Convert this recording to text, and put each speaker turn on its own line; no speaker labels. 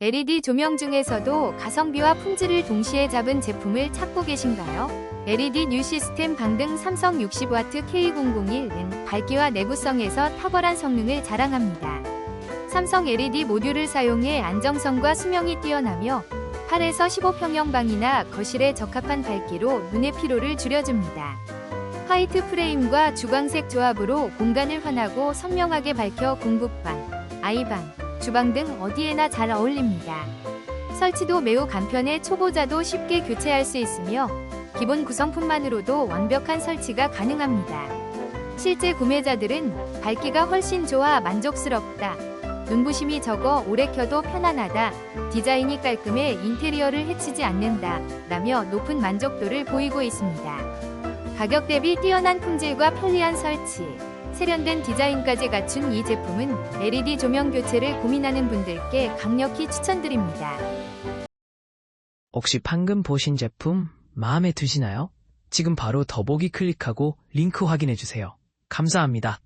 LED 조명 중에서도 가성비와 품질을 동시에 잡은 제품을 찾고 계신가요? LED 뉴 시스템 방등 삼성 60W K001은 밝기와 내구성에서 탁월한 성능을 자랑합니다. 삼성 LED 모듈을 사용해 안정성과 수명이 뛰어나며 8에서 15평형 방이나 거실에 적합한 밝기로 눈의 피로를 줄여줍니다. 화이트 프레임과 주광색 조합으로 공간을 환하고 선명하게 밝혀 공부방, 아이방, 주방 등 어디에나 잘 어울립니다. 설치도 매우 간편해 초보자도 쉽게 교체할 수 있으며 기본 구성품만으로도 완벽한 설치가 가능합니다. 실제 구매자들은 밝기가 훨씬 좋아 만족스럽다. 눈부심이 적어 오래 켜도 편안하다. 디자인이 깔끔해 인테리어를 해치지 않는다. 라며 높은 만족도를 보이고 있습니다. 가격 대비 뛰어난 품질과 편리한 설치, 세련된 디자인까지 갖춘 이 제품은 LED 조명 교체를 고민하는 분들께 강력히 추천드립니다.
혹시 방금 보신 제품 마음에 드시나요? 지금 바로 더보기 클릭하고 링크 확인해주세요. 감사합니다.